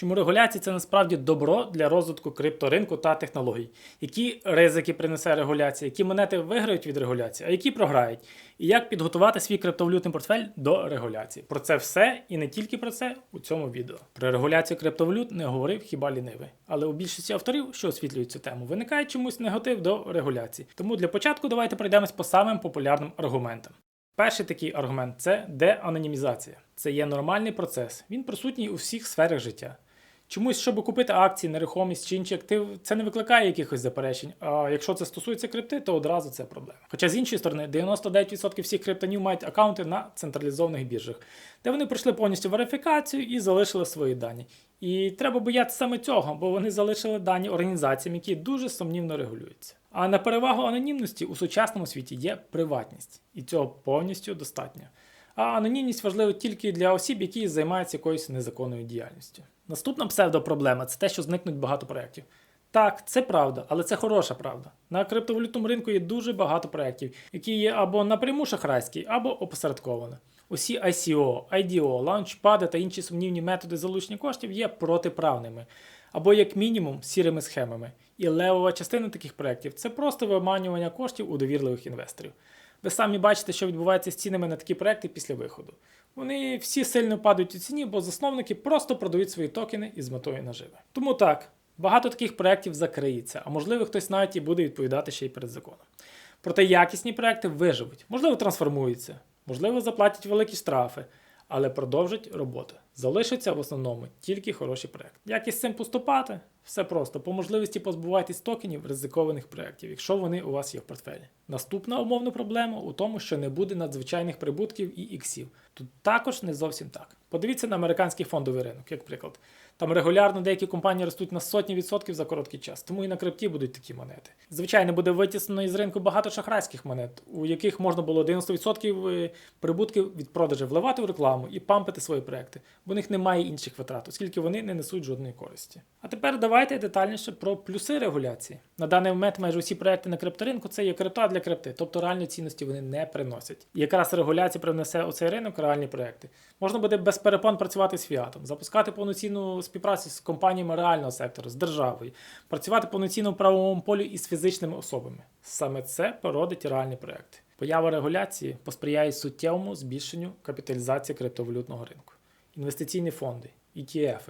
Чому регуляція це насправді добро для розвитку крипторинку та технологій? Які ризики принесе регуляція, які монети виграють від регуляції, а які програють? І як підготувати свій криптовалютний портфель до регуляції? Про це все і не тільки про це у цьому відео. Про регуляцію криптовалют не говорив хіба лінивий. Але у більшості авторів, що освітлюють цю тему, виникає чомусь негатив до регуляції. Тому для початку давайте пройдемось по самим популярним аргументам. Перший такий аргумент це деанонімізація. Це є нормальний процес. Він присутній у всіх сферах життя. Чомусь, щоб купити акції, нерухомість чи інші активи, це не викликає якихось заперечень. А якщо це стосується крипти, то одразу це проблема. Хоча з іншої сторони, 99% всіх криптонів мають акаунти на централізованих біржах, де вони пройшли повністю верифікацію і залишили свої дані. І треба боятися саме цього, бо вони залишили дані організаціям, які дуже сумнівно регулюються. А на перевагу анонімності у сучасному світі є приватність, і цього повністю достатньо. А анонімність важлива тільки для осіб, які займаються якоюсь незаконною діяльністю. Наступна псевдопроблема це те, що зникнуть багато проєктів. Так, це правда, але це хороша правда. На криптовалютному ринку є дуже багато проєктів, які є або напряму шахрайські, або опосередковано. Усі ICO, IDO, лаунчпади та інші сумнівні методи залучення коштів є протиправними, або як мінімум сірими схемами. І левова частина таких проєктів це просто виманювання коштів у довірливих інвесторів. Ви самі бачите, що відбувається з цінами на такі проекти після виходу. Вони всі сильно падають у ціні, бо засновники просто продають свої токени із метою наживи. Тому так, багато таких проєктів закриється, а можливо хтось навіть і буде відповідати ще й перед законом. Проте якісні проекти виживуть, можливо, трансформуються, можливо, заплатять великі штрафи, але продовжать роботу. Залишаться в основному тільки хороші проекти. Як із цим поступати? Все просто. По можливості позбувайтесь токенів ризикованих проєктів, якщо вони у вас є в портфелі. Наступна умовна проблема у тому, що не буде надзвичайних прибутків і іксів. Тут також не зовсім так. Подивіться на американський фондовий ринок, як приклад. Там регулярно деякі компанії ростуть на сотні відсотків за короткий час, тому і на крипті будуть такі монети. Звичайно, буде витіснено із ринку багато шахрайських монет, у яких можна було 90% прибутків від продажу вливати в рекламу і пампити свої проекти, бо у них немає інших витрат, оскільки вони не несуть жодної користі. А тепер давайте детальніше про плюси регуляції. На даний момент майже усі проекти на крипторинку це є крипта для крипти, тобто реальної цінності вони не приносять. І якраз регуляція принесе у цей ринок реальні проекти. Можна буде без перепон працювати з фіатом, запускати повноцінну співпрацю з компаніями реального сектору, з державою, працювати повноцінно в правовому полі із фізичними особами. Саме це породить реальні проекти. Поява регуляції посприяє суттєвому збільшенню капіталізації криптовалютного ринку. Інвестиційні фонди, ETF,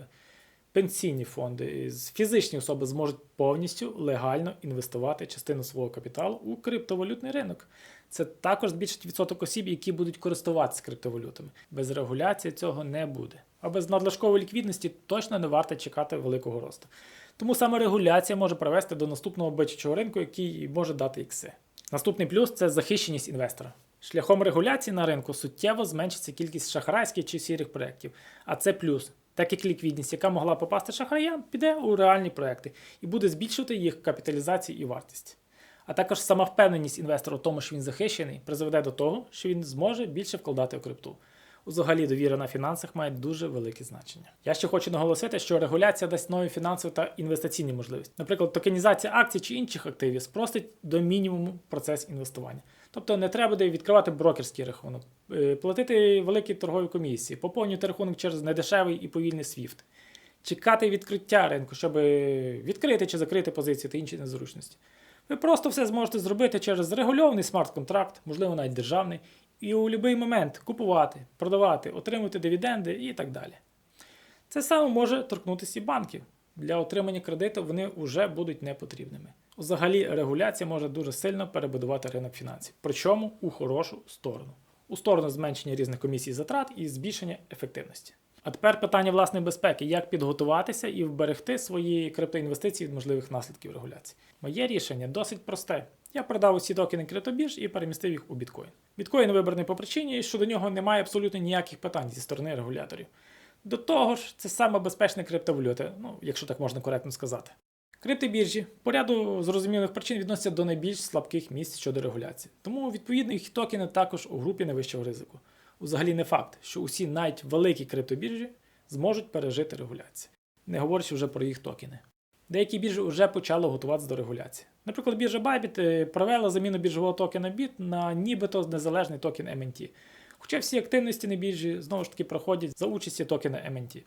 пенсійні фонди, фізичні особи зможуть повністю легально інвестувати частину свого капіталу у криптовалютний ринок. Це також збільшить відсоток осіб, які будуть користуватися криптовалютами. Без регуляції цього не буде. А без надлишкової ліквідності точно не варто чекати великого росту. Тому саме регуляція може привести до наступного бичачого ринку, який може дати ікси. Наступний плюс це захищеність інвестора. Шляхом регуляції на ринку суттєво зменшиться кількість шахрайських чи сірих проєктів. А це плюс, так як ліквідність, яка могла попасти шахраям, піде у реальні проекти і буде збільшувати їх капіталізацію і вартість. А також сама впевненість інвестора в тому, що він захищений, призведе до того, що він зможе більше вкладати у крипту. Взагалі, довіра на фінансах має дуже велике значення. Я ще хочу наголосити, що регуляція дасть нові фінансові та інвестиційні можливості. Наприклад, токенізація акцій чи інших активів спростить до мінімуму процес інвестування. Тобто не треба буде відкривати брокерський рахунок, е, платити великі торгові комісії, поповнювати рахунок через недешевий і повільний SWIFT, чекати відкриття ринку, щоб відкрити чи закрити позиції та інші незручності. Ви просто все зможете зробити через регульований смарт-контракт, можливо, навіть державний, і у будь-який момент купувати, продавати, отримувати дивіденди і так далі. Це саме може торкнутися і банків. Для отримання кредиту вони вже будуть непотрібними. Взагалі, регуляція може дуже сильно перебудувати ринок фінансів, причому у хорошу сторону, у сторону зменшення різних комісій затрат і збільшення ефективності. А тепер питання власної безпеки: як підготуватися і вберегти свої криптоінвестиції від можливих наслідків регуляції. Моє рішення досить просте. Я продав усі токени криптобірж і перемістив їх у біткоін. Біткоін вибраний по причині, що до нього немає абсолютно ніяких питань зі сторони регуляторів. До того ж, це саме безпечна криптовалюта, ну, якщо так можна коректно сказати. Криптобіржі по ряду зрозумілих причин відносяться до найбільш слабких місць щодо регуляції. Тому, відповідно, їх токени також у групі найвищого ризику. Взагалі не факт, що усі навіть великі криптобіржі зможуть пережити регуляцію, не говорячи вже про їх токени. Деякі біржі вже почали готуватися до регуляції. Наприклад, біржа Bybit е, провела заміну біржового токена BIT на нібито незалежний токен MNT. Хоча всі активності на біржі знову ж таки проходять за участі токена MNT.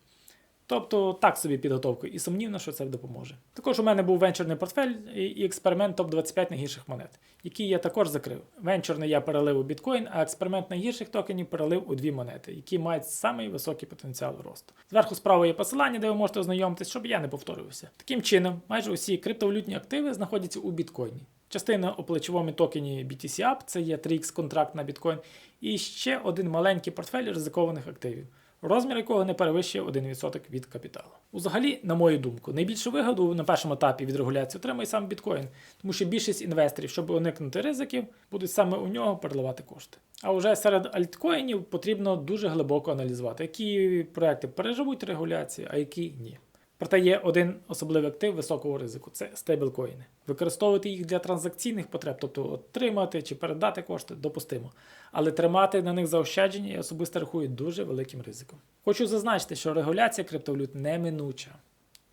Тобто так собі підготовка, і сумнівно, що це допоможе. Також у мене був венчурний портфель і експеримент топ-25 найгірших монет, які я також закрив. Венчурний я перелив у біткоін, а експеримент найгірших токенів перелив у дві монети, які мають самий високий потенціал росту. Зверху справа є посилання, де ви можете ознайомитись, щоб я не повторювався. Таким чином, майже усі криптовалютні активи знаходяться у біткоїні. Частина у плечовому токені BTC App, це є 3x контракт на біткоін, і ще один маленький портфель ризикованих активів розмір якого не перевищує 1% від капіталу. Взагалі, на мою думку, найбільшу вигоду на першому етапі від регуляції отримає сам біткоін, тому що більшість інвесторів, щоб уникнути ризиків, будуть саме у нього переливати кошти. А вже серед альткоїнів потрібно дуже глибоко аналізувати, які проекти переживуть регуляцію, а які ні. Проте є один особливий актив високого ризику це стейблкоїни. Використовувати їх для транзакційних потреб, тобто отримати чи передати кошти, допустимо. Але тримати на них заощадження я особисто рахую дуже великим ризиком. Хочу зазначити, що регуляція криптовалют неминуча.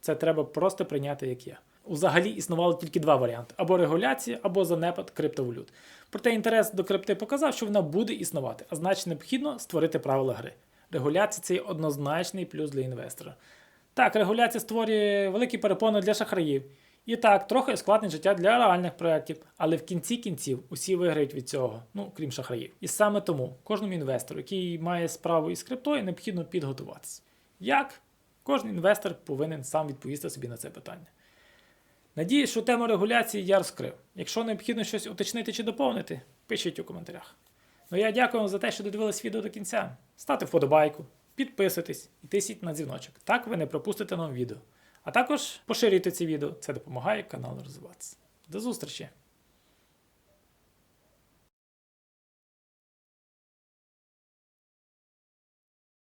Це треба просто прийняти як є. Взагалі існувало тільки два варіанти: або регуляція, або занепад криптовалют. Проте інтерес до крипти показав, що вона буде існувати, а значить необхідно створити правила гри. Регуляція це є однозначний плюс для інвестора. Так, регуляція створює великі перепони для шахраїв. І так, трохи ускладнить життя для реальних проєктів, але в кінці кінців усі виграють від цього, ну крім шахраїв. І саме тому кожному інвестору, який має справу із криптою, необхідно підготуватися. Як? Кожен інвестор повинен сам відповісти собі на це питання. Надіюсь, що тему регуляції я розкрив. Якщо необхідно щось уточнити чи доповнити, пишіть у коментарях. Ну я дякую вам за те, що додивились відео до кінця. Ставте вподобайку, підписуйтесь і тисніть на дзвіночок. Так ви не пропустите нове відео. А також поширюйте це відео, це допомагає каналу розвиватися. До зустрічі!